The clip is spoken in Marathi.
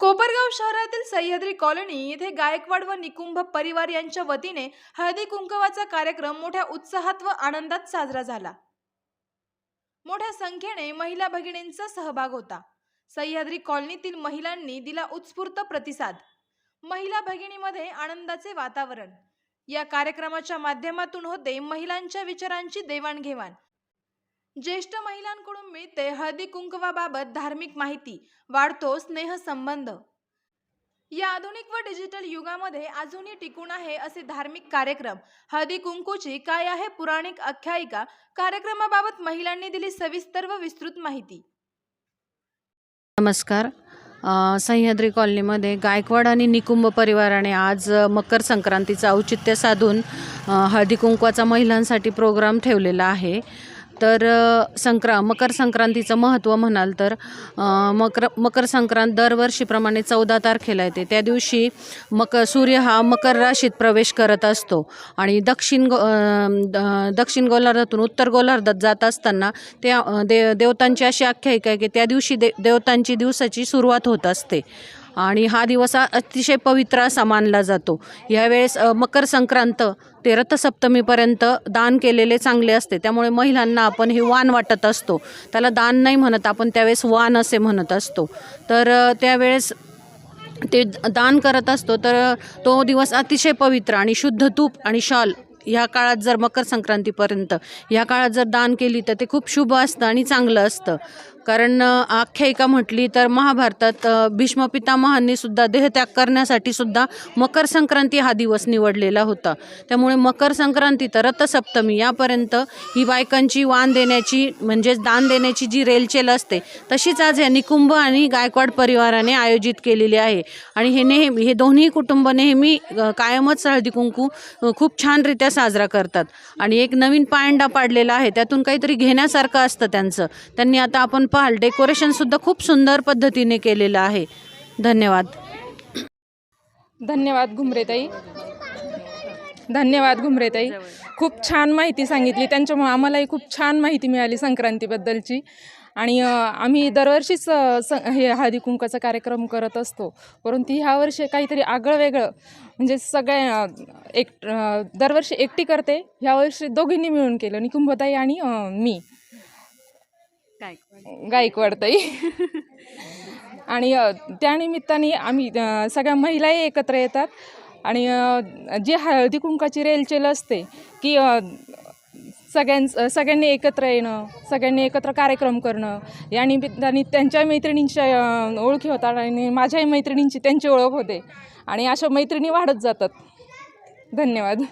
कोपरगाव शहरातील सह्याद्री कॉलनी येथे गायकवाड व निकुंभ परिवार यांच्या वतीने हळदी कुंकवाचा कार्यक्रम मोठ्या उत्साहात व आनंदात साजरा झाला. मोठ्या संख्येने महिला भगिनींचा सहभाग होता. सह्याद्री कॉलनीतील महिलांनी दिला उत्स्फूर्त प्रतिसाद. महिला भगिनीमध्ये आनंदाचे वातावरण. या कार्यक्रमाच्या माध्यमातून होते महिलांच्या विचारांची देवाणघेवाण. ज्येष्ठ महिलांकडून मिळते हळदी कुंकवाबाबत धार्मिक माहिती वाढतो स्नेहसंबंध या आधुनिक व डिजिटल युगामध्ये अजूनही टिकून आहे असे धार्मिक कार्यक्रम. हळदी कुंकूची काय आहे पुराणिक आख्यायिका? कार्यक्रमाबाबत महिलांनी दिली सविस्तर व विस्तृत माहिती. नमस्कार. सह्याद्री कॉलनीमध्ये गायकवाड आणि निकुंभ परिवाराने आज मकर संक्रांतीचं औचित्य साधून हळदी कुंकवाचा महिलांसाठी प्रोग्राम ठेवलेला आहे. तर संक्रा मकर संक्रांतीचं महत्त्व म्हणाल तर मकर मकर संक्रांत दरवर्षीप्रमाणे चौदा तारखेला येते. त्या दिवशी मक सूर्य हा मकर राशीत प्रवेश करत असतो आणि दक्षिण गो द- दक्षिण गोलार्धातून उत्तर गोलार्धात जात असताना त्या दे देवतांची अशी आख्यायिका आहे की त्या दिवशी दे देवतांची दिवसाची सुरुवात होत असते. आणि हा दिवस हा अतिशय पवित्र असा मानला जातो. यावेळेस मकर संक्रांत ते रथसप्तमीपर्यंत दान केलेले चांगले असते. त्यामुळे महिलांना आपण हे वाण वाटत असतो. त्याला दान नाही म्हणत आपण त्यावेळेस वाण असे म्हणत असतो. तर त्यावेळेस ते दान करत असतो. तर तो दिवस अतिशय पवित्र आणि शुद्ध तूप आणि शॉल ह्या काळात जर मकर संक्रांतीपर्यंत ह्या काळात जर दान केली तर ते खूप शुभ असतं आणि चांगलं असतं. कारण आख्यायिका म्हटली तर महाभारतात भीष्म पितामहांनी सुद्धा देहत्याग करण्यासाठी सुद्धा मकर संक्रांती हा दिवस निवडलेला होता. त्यामुळे मकर संक्रांती तर रथसप्तमी यापर्यंत ही बायकांची वाण देण्याची म्हणजेच दान देण्याची जी रेलचेल असते तशीच आज या निकुंभ आणि गायकवाड परिवाराने आयोजित केलेली आहे. आणि हे नेहमी हे दोन्ही कुटुंब नेहमी कायमच हळदी कुंकू खूप छानरित्या साजरा करतात. आणि एक नवीन पायंडा पाडलेला आहे त्यातून काहीतरी घेण्यासारखं असतं त्यांचं. त्यांनी आता आपण पाहाल डेकोरेशनसुद्धा खूप सुंदर पद्धतीने केलेलं आहे. धन्यवाद. धन्यवाद घुमरेताई. धन्यवाद घुमरेताई. खूप छान माहिती सांगितली. त्यांच्यामुळे आम्हालाही खूप छान माहिती मिळाली संक्रांतीबद्दलची. आणि आम्ही दरवर्षीच स हे हळदी कुंकाचा कार्यक्रम करत असतो. परंतु ह्या वर्षी काहीतरी आगळं वेगळं म्हणजे सगळ्या एक दरवर्षी एकटी करते. ह्या वर्षी दोघींनी मिळून केलं. निकुंभताई आणि मी. गायकवाडताई. आणि त्यानिमित्ताने आम्ही सगळ्या महिलाही एकत्र येतात. आणि जी हळदी कुंकाची रेलचेल असते की अ, सगळ्यां सगळ्यांनी एकत्र येणं सगळ्यांनी एकत्र कार्यक्रम करणं या निमित्ताने त्यांच्या मैत्रिणींच्या ओळखी होतात आणि माझ्याही मैत्रिणींची त्यांची ओळख होते. आणि अशा मैत्रिणी वाढत जातात. धन्यवाद.